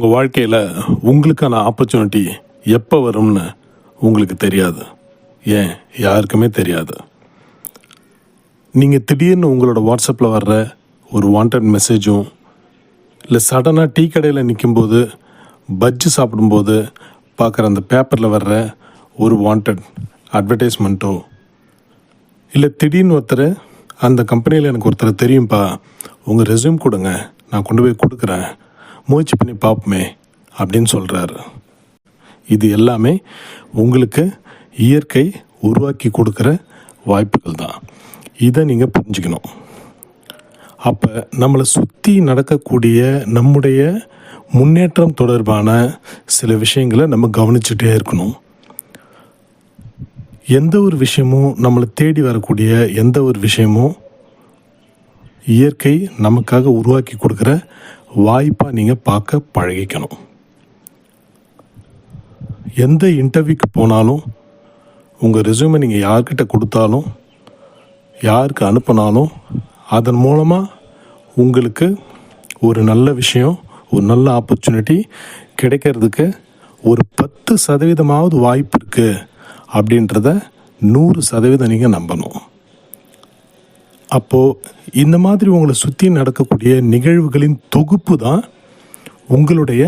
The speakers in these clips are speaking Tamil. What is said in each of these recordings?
உங்கள் வாழ்க்கையில் உங்களுக்கான ஆப்பர்ச்சுனிட்டி எப்போ வரும்னு உங்களுக்கு தெரியாது. ஏன்? யாருக்குமே தெரியாது. நீங்கள் திடீர்னு உங்களோட வாட்ஸ்அப்பில் வர்ற ஒரு வாண்டட் மெசேஜும் இல்லை சடனாக டீ கடையில் நிற்கும்போது பஜ்ஜி சாப்பிடும்போது பார்க்குற அந்த பேப்பரில் வர்ற ஒரு வாண்டட் அட்வர்டைஸ்மெண்ட்டோ இல்லை திடீர்னு ஒருத்தர் அந்த கம்பெனியில் எனக்கு ஒருத்தர் தெரியும்ப்பா உங்கள் ரெஸ்யூம் கொடுங்க நான் கொண்டு போய் கொடுக்குறேன் முயற்சி பண்ணி பார்ப்போமே அப்படின்னு சொல்கிறாரு இது எல்லாமே உங்களுக்கு இயற்கை உருவாக்கி கொடுக்குற வாய்ப்புகள் தான். இதை நீங்கள் புரிஞ்சுக்கணும். அப்போ நம்மளை சுற்றி நடக்கக்கூடிய நம்முடைய முன்னேற்றம் தொடர்பான சில விஷயங்களை நம்ம கவனிச்சுட்டே இருக்கணும். எந்த ஒரு விஷயமும் நம்மளை தேடி வரக்கூடிய எந்த ஒரு விஷயமும் இயற்கை நமக்காக உருவாக்கி கொடுக்குற வாய்ப்பாக நீங்கள் பார்க்க பழகிக்கணும். எந்த இன்டர்வியூக்கு போனாலும் உங்கள் ரெஸ்யூமை நீங்கள் யார்கிட்ட கொடுத்தாலும் யாருக்கு அனுப்பினாலும் அதன் மூலமாக உங்களுக்கு ஒரு நல்ல விஷயம் ஒரு நல்ல ஆப்பர்ச்சுனிட்டி கிடைக்கிறதுக்கு ஒரு பத்து சதவீதமாவது வாய்ப்பு இருக்குது அப்படின்றத நூறு சதவீதம் நீங்கள் நம்பணும். அப்போது இந்த மாதிரி உங்களை சுற்றி நடக்கக்கூடிய நிகழ்வுகளின் தொகுப்பு தான் உங்களுடைய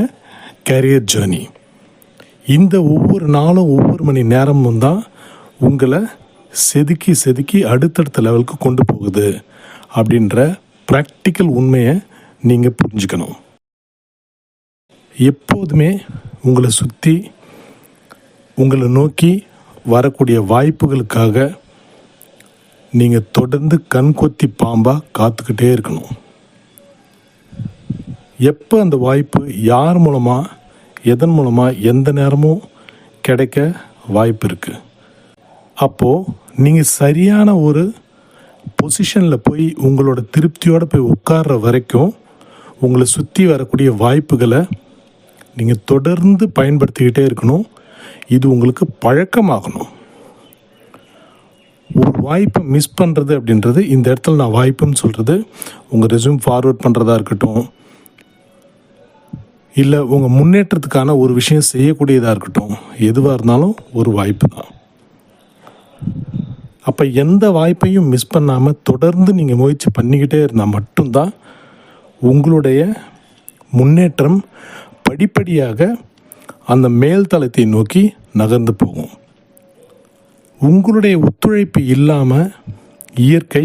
கேரியர் ஜேர்னி இந்த ஒவ்வொரு நாளும் ஒவ்வொரு மணி நேரமும் தான் உங்களை செதுக்கி செதுக்கி அடுத்தடுத்த லெவலுக்கு கொண்டு போகுது அப்படின்ற ப்ராக்டிக்கல் உண்மையை நீங்கள் புரிஞ்சுக்கணும். எப்போதுமே உங்களை சுற்றி உங்களை நோக்கி வரக்கூடிய வாய்ப்புகளுக்காக நீங்கள் தொடர்ந்து கண் கொத்தி பாம்பாக காத்துக்கிட்டே இருக்கணும். எப்போ அந்த வாய்ப்பு யார் மூலமாக எதன் மூலமாக எந்த நேரமும் கிடைக்க வாய்ப்பு இருக்குது அப்போது நீங்கள் சரியான ஒரு பொசிஷனில் போய் உங்களோட திருப்தியோடு போய் உட்கார்ற வரைக்கும் உங்களை சுற்றி வரக்கூடிய வாய்ப்புகளை நீங்கள் தொடர்ந்து பயன்படுத்திக்கிட்டே இருக்கணும். இது உங்களுக்கு பழக்கமாகணும். ஒரு வாய்ப்பை மிஸ் பண்ணுறது அப்படின்றது இந்த இடத்துல நான் வாய்ப்புன்னு சொல்கிறது உங்கள் ரெஸ்யூம் ஃபார்வர்ட் பண்ணுறதா இருக்கட்டும். இல்லை உங்கள் முன்னேற்றத்துக்கான ஒரு விஷயம் செய்யக்கூடியதாக இருக்கட்டும். எதுவாக இருந்தாலும் ஒரு வாய்ப்பு தான். அப்போ எந்த வாய்ப்பையும் மிஸ் பண்ணாமல் தொடர்ந்து நீங்கள் முயற்சி பண்ணிக்கிட்டே இருந்தால் மட்டும்தான் உங்களுடைய முன்னேற்றம் படிப்படியாக அந்த மேல்தளத்தை நோக்கி நகர்ந்து போகும். உங்களுடைய ஒத்துழைப்பு இல்லாமல் இயற்கை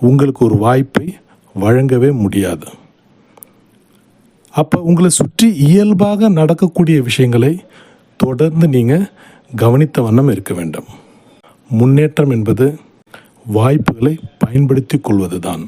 உங்களுக்கு ஒரு வாய்ப்பை வழங்கவே முடியாது. அப்போ உங்களை சுற்றி இயல்பாக நடக்கக்கூடிய விஷயங்களை தொடர்ந்து நீங்கள் கவனித்த வண்ணம் இருக்க வேண்டும். முன்னேற்றம் என்பது வாய்ப்புகளை பயன்படுத்தி கொள்வது தான்